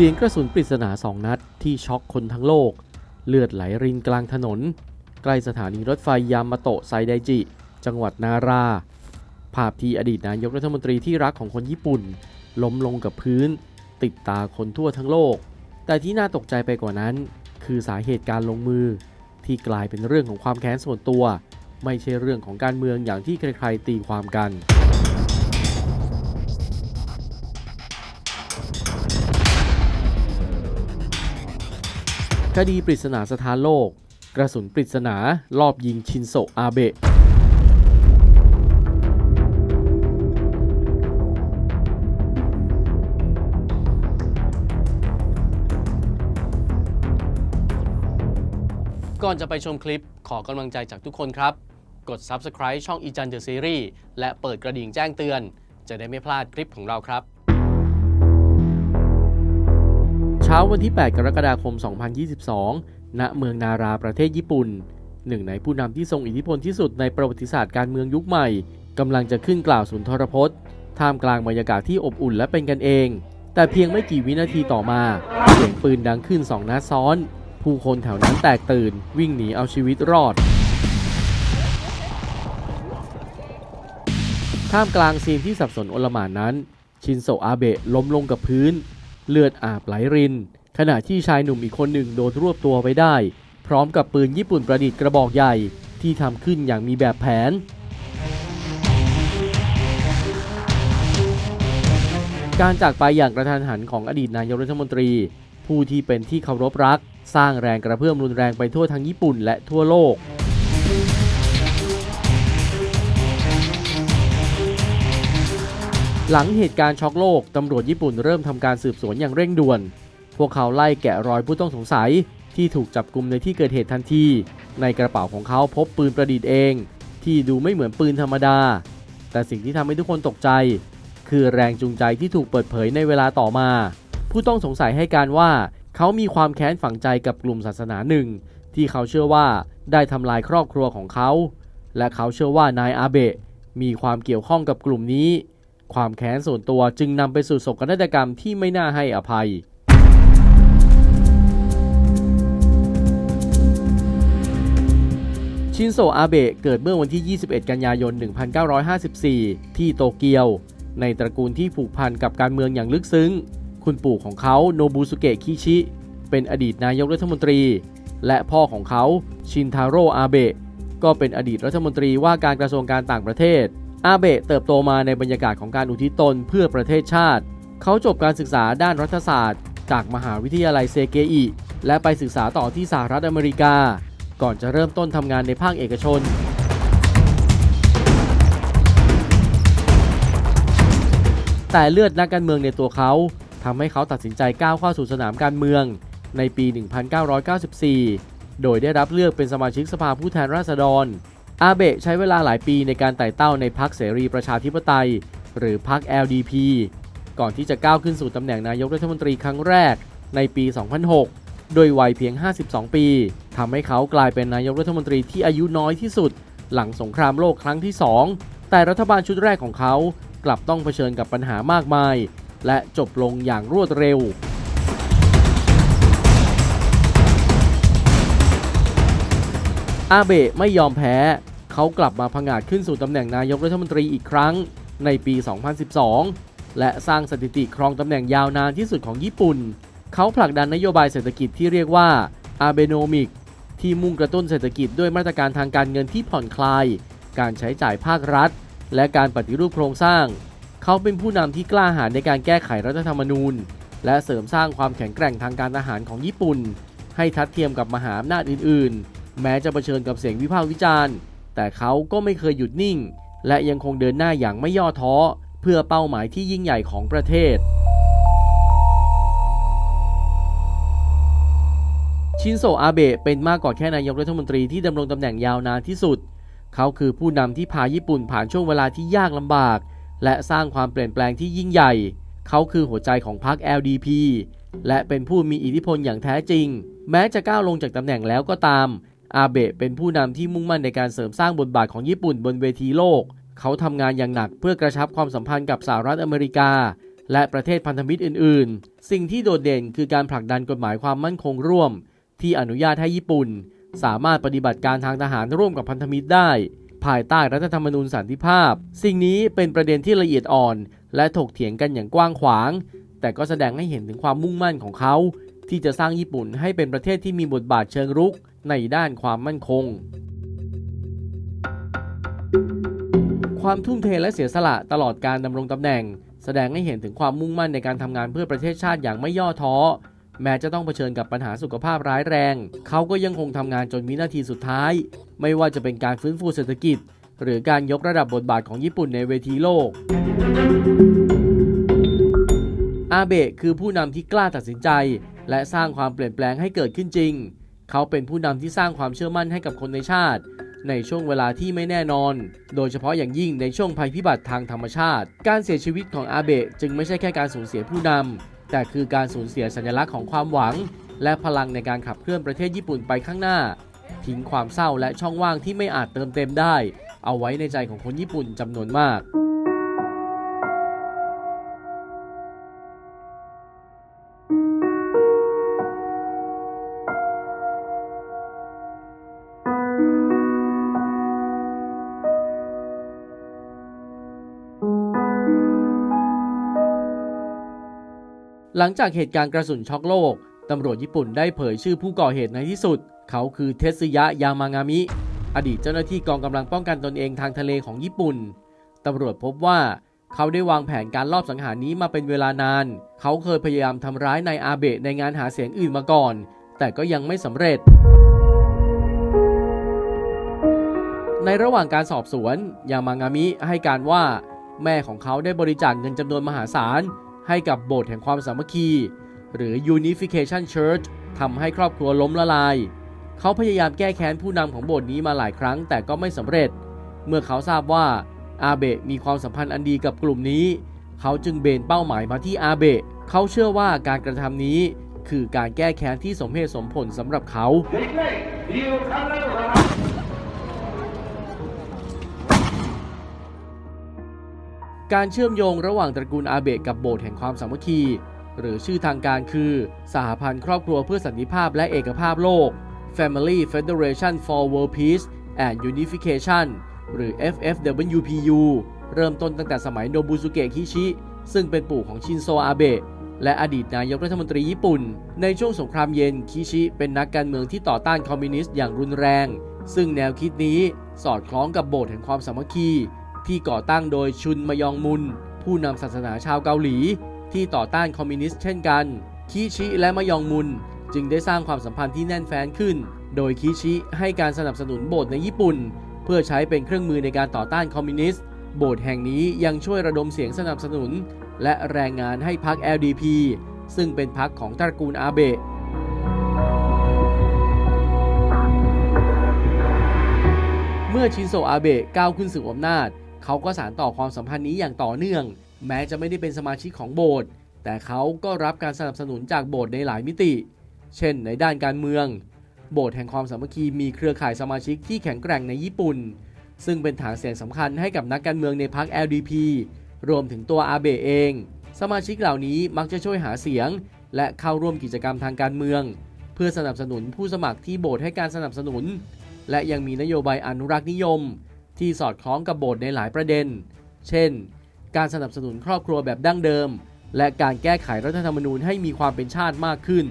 สียงกระสุนปริศนาสองนัดที่ช็อกคนทั้งโลก เลือดไหลรินกลางถนน ใกล้สถานีรถไฟยามาโตะไซไดจิ จังหวัดนารา ภาพที่อดีตนายกรัฐมนตรีที่รักของคนญี่ปุ่น ล้มลงกับพื้น ติดตาคนทั่วทั้งโลก แต่ที่น่าตกใจไปกว่านั้น คือสาเหตุการลงมือ ที่กลายเป็นเรื่องของความแค้นส่วนตัว ไม่ใช่เรื่องของการเมืองอย่างที่ใครๆตีความกัน คดีปริศนาสถานโลก กระสุนปริศนาลอบยิงชินโซอาเบะ ก่อนจะไปชมคลิปขอกำลังใจจากทุกคนครับ กด Subscribe ช่องอีจันเดอะซีรีส์และเปิดกระดิ่งแจ้งเตือน จะได้ไม่พลาดคลิปของเราครับ ช้าวันที่ 8 กรกฎาคม 2022 ณ เมืองนาราประเทศญี่ปุ่น หนึ่งในผู้นำที่ทรงอิทธิพลที่สุดในประวัติศาสตร์การเมืองยุคใหม่กำลังจะขึ้นกล่าวสุนทรพจน์ ท่ามกลางบรรยากาศที่อบอุ่นและเป็นกันเอง แต่เพียงไม่กี่วินาทีต่อมา เสียงปืนดังขึ้นสองนัดซ้อน ผู้คนแถวนั้นแตกตื่น วิ่งหนีเอาชีวิตรอด ท่ามกลางซีนที่สับสนโอลหม่านนั้น ชินโซอาเบะล้มลงกับพื้น เลือดอาบไหลริน ขณะที่ชายหนุ่มอีกคนหนึ่งโดนรวบตัวไว้ได้ พร้อมกับปืนญี่ปุ่นประดิษฐ์กระบอกใหญ่ที่ทำขึ้นอย่างมีแบบแผน การจากไปอย่างกระทันหันของอดีตนายกรัฐมนตรี ผู้ที่เป็นที่เคารพรัก สร้างแรงกระเพื่อมรุนแรงไปทั่วทั้งญี่ปุ่นและทั่วโลก หลังเหตุการณ์ช็อกโลก ตำรวจญี่ปุ่นเริ่มทำการสืบสวนอย่างเร่งด่วน พวกเขาไล่แกะรอยผู้ต้องสงสัยที่ถูกจับกลุมในที่เกิดเหตุทันที ในกระเป๋าของเขาพบปืนประดิษฐ์เอง ที่ดูไม่เหมือนปืนธรรมดา แต่สิ่งที่ทำให้ทุกคนตกใจ คือแรงจูงใจที่ถูกเปิดเผยในเวลาต่อมา ผู้ต้องสงสัยให้การว่าเขามีความแค้นฝังใจกับกลุ่มศาสนาหนึ่ง ที่เขาเชื่อว่าได้ทำลายครอบครัวของเขา และเขาเชื่อว่านายอาเบะมีความเกี่ยวข้องกับกลุ่มนี้ ความแค้นส่วนตัวจึงนำไปสู่โศกนาฏกรรมที่ไม่น่าให้อภัยชินโซอาเบะเกิดเมื่อวันที่ 21 กันยายน 1954 ที่โตเกียว ในตระกูลที่ผูกพันกับการเมืองอย่างลึกซึ้ง คุณปู่ของเขาโนบุสุเกะคิชิ เป็นอดีตนายกรัฐมนตรี และพ่อของเขาชินทาโร่อาเบะก็เป็นอดีตรัฐมนตรีว่าการกระทรวงการต่างประเทศ อาเบะเติบโตมาในบรรยากาศของการอุทิศตนเพื่อประเทศชาติ เขาจบการศึกษาด้านรัฐศาสตร์ จากมหาวิทยาลัยเซเกอิ และไปศึกษาต่อที่สหรัฐอเมริกา ก่อนจะเริ่มต้นทำงานในภาคเอกชน แต่เลือดนักการเมืองในตัวเขาทำให้เขาตัดสินใจก้าวเข้าสู่สนามการเมือง ในปี 1994 โดยได้รับเลือกเป็นสมาชิกสภาผู้แทนราษฎร อาเบะใช้เวลาหลายปีในการไต่เต้าในพรรคเสรีประชาธิปไตย หรือพรรค LDP ก่อนที่จะก้าวขึ้นสู่ตำแหน่งนายกรัฐมนตรีครั้งแรกในปี 2006 โดยวัยเพียง 52 ปีทำให้เขากลายเป็นนายกรัฐมนตรีที่อายุน้อยที่สุด หลังสงครามโลกครั้งที่ 2 แต่รัฐบาลชุดแรกของเขากลับต้องเผชิญกับปัญหามากมาย และจบลงอย่างรวดเร็ว อาเบะไม่ยอมแพ้ เขากลับมาผงาดขึ้นสู่ตำแหน่งนายกรัฐมนตรีอีกครั้งในปี 2012 และสร้างสถิติครองตำแหน่งยาวนานที่สุดของญี่ปุ่น เขาผลักดันนโยบายเศรษฐกิจที่เรียกว่าอาเบโนมิกที่มุ่งกระตุ้นเศรษฐกิจด้วยมาตรการทางการเงินที่ผ่อนคลาย การใช้จ่ายภาครัฐ และการปฏิรูปโครงสร้าง เขาเป็นผู้นำที่กล้าหาญในการแก้ไขรัฐธรรมนูญ และเสริมสร้างความแข็งแกร่งทางการทหารของญี่ปุ่น ให้ทัดเทียมกับมหาอำนาจอื่นๆ แม้จะเผชิญกับเสียงวิพากษ์วิจารณ์ แต่เขาก็ไม่เคยหยุดนิ่ง และยังคงเดินหน้าอย่างไม่ย่อท้อ เพื่อเป้าหมายที่ยิ่งใหญ่ของประเทศ ชินโซอาเบะเป็นมากกว่าแค่นายกรัฐมนตรีที่ดำรงตำแหน่งยาวนานที่สุด เขาคือผู้นำที่พาญี่ปุ่นผ่านช่วงเวลาที่ยากลำบาก และสร้างความเปลี่ยนแปลงที่ยิ่งใหญ่ เขาคือหัวใจของพรรค LDP และเป็นผู้มีอิทธิพลอย่างแท้จริง แม้จะก้าวลงจากตำแหน่งแล้วก็ตาม อาเบะเป็นผู้นำที่มุ่งมั่นในการเสริมสร้างบทบาทของญี่ปุ่นบนเวทีโลก เขาทำงานอย่างหนักเพื่อกระชับความสัมพันธ์กับสหรัฐอเมริกา และประเทศพันธมิตรอื่น ๆ สิ่งที่โดดเด่นคือการผลักดันกฎหมายความมั่นคงร่วม ที่อนุญาตให้ญี่ปุ่น สามารถปฏิบัติการทางทหารร่วมกับพันธมิตรได้ ภายใต้รัฐธรรมนูญสันติภาพ สิ่งนี้เป็นประเด็นที่ละเอียดอ่อน และถกเถียงกันอย่างกว้างขวาง แต่ก็แสดงให้เห็นถึงความมุ่งมั่นของเขา ที่จะสร้างญี่ปุ่นให้เป็นประเทศที่มีบทบาทเชิงรุก ในด้านความมั่นคง ความทุ่มเทและเสียสละตลอดการดำรงตำแหน่ง แสดงให้เห็นถึงความมุ่งมั่นในการทำงานเพื่อประเทศชาติอย่างไม่ย่อท้อ แม้จะต้องเผชิญกับปัญหาสุขภาพร้ายแรง เขาก็ยังคงทำงานจนวินาทีสุดท้าย ไม่ว่าจะเป็นการฟื้นฟูเศรษฐกิจ หรือการยกระดับบทบาทของญี่ปุ่นในเวทีโลกอาเบะคือผู้นำที่กล้าตัดสินใจ และสร้างความเปลี่ยนแปลงให้เกิดขึ้นจริง เขาเป็นผู้นำที่สร้างความเชื่อมั่นให้กับคนในชาติ ในช่วงเวลาที่ไม่แน่นอน โดยเฉพาะอย่างยิ่งในช่วงภัยพิบัติทางธรรมชาติ การเสียชีวิตของอาเบะจึงไม่ใช่แค่การสูญเสียผู้นำแต่คือการสูญเสียสัญลักษณ์ของความหวัง และพลังในการขับเคลื่อนประเทศญี่ปุ่นไปข้างหน้า ทิ้งความเศร้าและช่องว่างที่ไม่อาจเติมเต็มได้ เอาไว้ในใจของคนญี่ปุ่นจำนวนมาก หลังจากเหตุการณ์กระสุนช็อกโลก ตำรวจญี่ปุ่นได้เผยชื่อผู้ก่อเหตุในที่สุด เขาคือเทสึยะยามางามิ อดีตเจ้าหน้าที่กองกำลังป้องกันตนเองทางทะเลของญี่ปุ่น ตำรวจพบว่าเขาได้วางแผนการลอบสังหารนี้มาเป็นเวลานาน เขาเคยพยายามทำร้ายนายอาเบะในงานหาเสียงอื่นมาก่อน แต่ก็ยังไม่สำเร็จ ในระหว่างการสอบสวน ยามางามิให้การว่า แม่ของเขาได้บริจาคเงินจำนวนมหาศาล ให้กับโบสถ์แห่งความสามัคคี หรือ Unification Church ทำให้ครอบครัวล้มละลาย เขาพยายามแก้แค้นผู้นำของโบสถ์นี้มาหลายครั้งแต่ก็ไม่สำเร็จ เมื่อเขาทราบว่าอาเบะมีความสัมพันธ์อันดีกับกลุ่มนี้ เขาจึงเบนเป้าหมายมาที่อาเบะ เขาเชื่อว่าการกระทำนี้คือการแก้แค้นที่สมเหตุสมผลสำหรับเขา การเชื่อมโยงระหว่างตระกูลอาเบะกับโบสถ์แห่งความสามัคคี หรือชื่อทางการคือ สหพันธ์ครอบครัวเพื่อสันติภาพและเอกภาพโลก Family Federation for World Peace and Unification หรือ FFWPU เริ่มต้นตั้งแต่สมัยโนบุสุเกะคิชิ ซึ่งเป็นปู่ของชินโซอาเบะและอดีตนายกรัฐมนตรีญี่ปุ่น ในช่วงสงครามเย็นคิชิเป็นนักการเมืองที่ต่อต้านคอมมิวนิสต์อย่างรุนแรง ซึ่งแนวคิดนี้สอดคล้องกับโบสถ์แห่งความสามัคคี ที่ก่อตั้งโดยชุนมยองมุน ผู้นำศาสนาชาวเกาหลี ที่ต่อต้านคอมมิวนิสต์เช่นกันคิชิและมยองมุน จึงได้สร้างความสัมพันธ์ที่แน่นแฟ้นขึ้น โดยคิชิให้การสนับสนุนโบสถ์ในญี่ปุ่น เพื่อใช้เป็นเครื่องมือในการต่อต้านคอมมิวนิสต์ โบสถ์แห่งนี้ยังช่วยระดมเสียงสนับสนุน และแรงงานให้พรรค LDP ซึ่งเป็นพรรคของตระกูลอาเบะเมื่อชินโซอาเบะก้าวขึ้นสู่อำนาจ เขาก็สานต่อความสัมพันธ์นี้อย่างต่อเนื่อง แม้จะไม่ได้เป็นสมาชิกของโบสถ์แต่เขาก็รับการสนับสนุนจากโบสถ์ในหลายมิติ เช่น ในด้านการเมือง โบสถ์แห่งความสามัคคีมีเครือข่ายสมาชิกที่แข็งแกร่งในญี่ปุ่น ซึ่งเป็นฐานเสียงสำคัญให้กับนักการเมืองในพรรค LDP รวมถึงตัวอาเบะเอง สมาชิกเหล่านี้มักจะช่วยหาเสียง และเข้าร่วมกิจกรรมทางการเมือง เพื่อสนับสนุนผู้สมัครที่โบสถ์ให้การสนับสนุน และยังมีนโยบายอนุรักษ์นิยม ที่สอดคล้องกับบสถ์ในหลายประเด็น เช่น การสนับสนุนครอบครัวแบบดั้งเดิม และการแก้ไขรัฐธรรมนูญให้มีความเป็นชาติมากขึ้น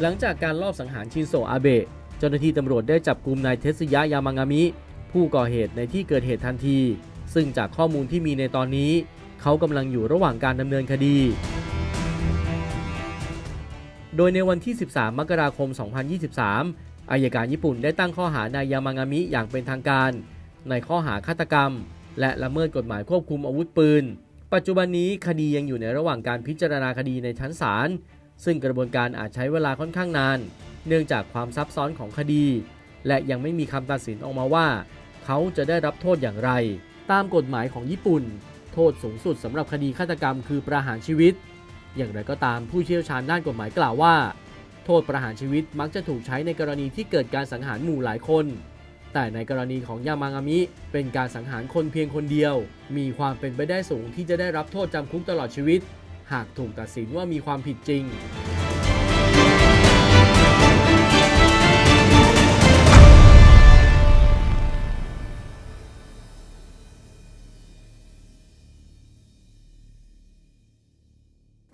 หลังจากการลอบสังหารชินโซอาเบะ เจ้าหน้าที่ตำรวจได้จับกลุ่มนายเทสึยะยามางามิ ผู้ก่อเหตุในที่เกิดเหตุทันที ซึ่งจากข้อมูลที่มีในตอนนี้ เขากำลังอยู่ระหว่างการดำเนินคดี โดยในวันที่ 13 มกราคม 2023 อายการญี่ปุ่นได้ตั้งข้อหานายยามางามิอย่างเป็นทางการ ในข้อหาฆาตกรรม และละเมิดกฎหมายควบคุมอาวุธปืน ปัจจุบันนี้คดียังอยู่ในระหว่างการพิจารณาคดีในชั้นศาล ซึ่งกระบวนการอาจใช้เวลาค่อนข้างนาน เนื่องจากความซับซ้อนของคดี และยังไม่มีคำตัดสินออกมาว่า เขาจะได้รับโทษอย่างไร ตามกฎหมายของญี่ปุ่น โทษสูงสุดสำหรับคดีฆาตกรรมคือประหารชีวิต อย่างไรก็ตามผู้เชี่ยวชาญด้านกฎหมายกล่าวว่า โทษประหารชีวิตมักจะถูกใช้ในกรณีที่เกิดการสังหารหมู่หลายคน แต่ในกรณีของยามางามิ เป็นการสังหารคนเพียงคนเดียว มีความเป็นไปได้สูงที่จะได้รับโทษจำคุกตลอดชีวิต หากถูกตัดสินว่ามีความผิดจริง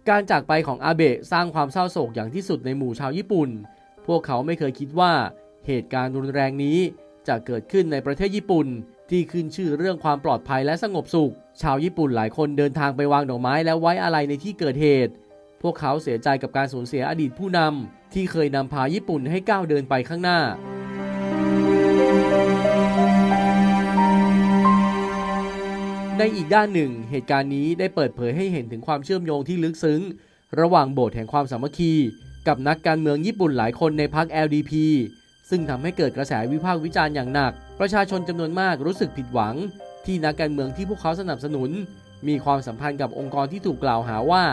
การจากไปของอาเบะสร้างความเศร้าโศกอย่างที่สุดในหมู่ชาวญี่ปุ่น พวกเขาไม่เคยคิดว่าเหตุการณ์รุนแรงนี้จะเกิดขึ้นในประเทศญี่ปุ่น ที่ขึ้นชื่อเรื่องความปลอดภัยและสงบสุข ชาวญี่ปุ่นหลายคนเดินทางไปวางดอกไม้และไว้อาลัยในที่เกิดเหตุ พวกเขาเสียใจกับการสูญเสียอดีตผู้นำที่เคยนำพาญี่ปุ่นให้ก้าวเดินไปข้างหน้า ในอีกด้านหนึ่ง เหตุการณ์นี้ได้เปิดเผยให้เห็นถึงความเชื่อมโยงที่ลึกซึ้ง ระหว่างโบสถ์แห่งความสามัคคี กับนักการเมืองญี่ปุ่นหลายคนในพรรค LDP ซึ่งทำให้เกิดกระแสวิพากษ์วิจารณ์อย่างหนัก ประชาชนจำนวนมากรู้สึกผิดหวัง ที่นักการเมืองที่พวกเขาสนับสนุน มีความสัมพันธ์กับองค์กรที่ถูกกล่าวหาว่า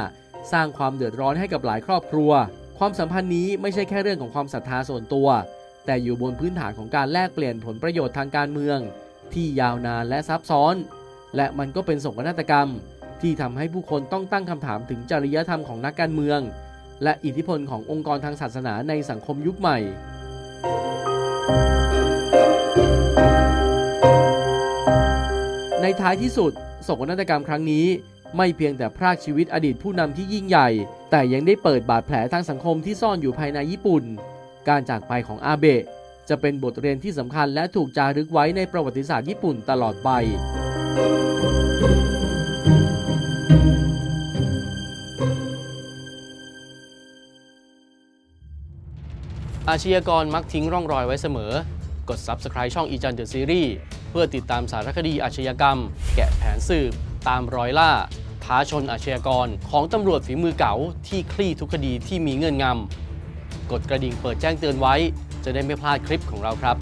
สร้างความเดือดร้อนให้กับหลายครอบครัว ความสัมพันธ์นี้ไม่ใช่แค่เรื่องของความศรัทธาส่วนตัว แต่อยู่บนพื้นฐานของการแลกเปลี่ยนผลประโยชน์ทางการเมือง ที่ยาวนานและซับซ้อน และมันก็เป็นโศกนาฏกรรม ที่ทำให้ผู้คนต้องตั้งคำถามถึงจริยธรรมของนักการเมือง และอิทธิพลขององค์กรทางศาสนาในสังคมยุคใหม่ ในท้ายที่สุดโศกนาฏกรรมครั้งนี้ ไม่เพียงแต่พรากชีวิตอดีตผู้นำที่ยิ่งใหญ่ แต่ยังได้เปิดบาดแผลทางสังคมที่ซ่อนอยู่ภายในญี่ปุ่น การจากไปของอาเบะจะเป็นบทเรียนที่สำคัญและถูกจารึกไว้ในประวัติศาสตร์ญี่ปุ่นตลอดไป อาชญากรมักทิ้งร่องรอยไว้เสมอ กด Subscribe ช่องอีจันเดอะซีรีส์เพื่อติดตามสารคดีอาชญากรรม แกะแผนสืบ ตามรอยล่าท้าชนอาชญากรของตำรวจฝีมือเก๋าที่คลี่ทุกคดีที่มีเงื่อนงำ กดกระดิ่งเปิดแจ้งเตือนไว้ จะได้ไม่พลาดคลิปของเราครับ